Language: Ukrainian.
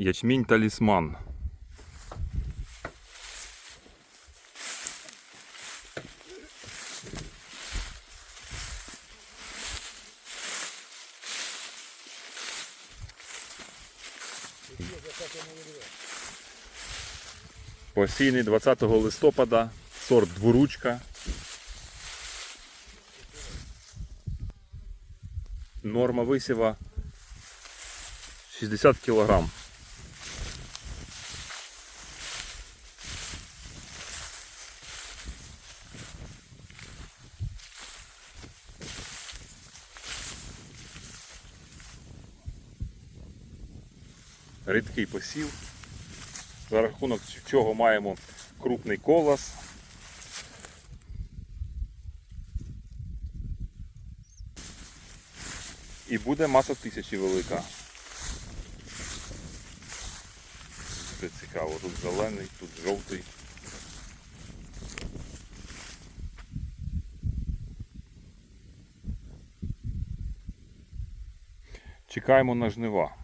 ячмінь талісман. Посійний 20 листопада, сорт дворучка. Норма висіва 60 кілограм. Рідкий посів. За рахунок цього маємо крупний колос. І буде маса тисячі велика. Це цікаво. Тут зелений, тут жовтий. Чекаємо на жнива.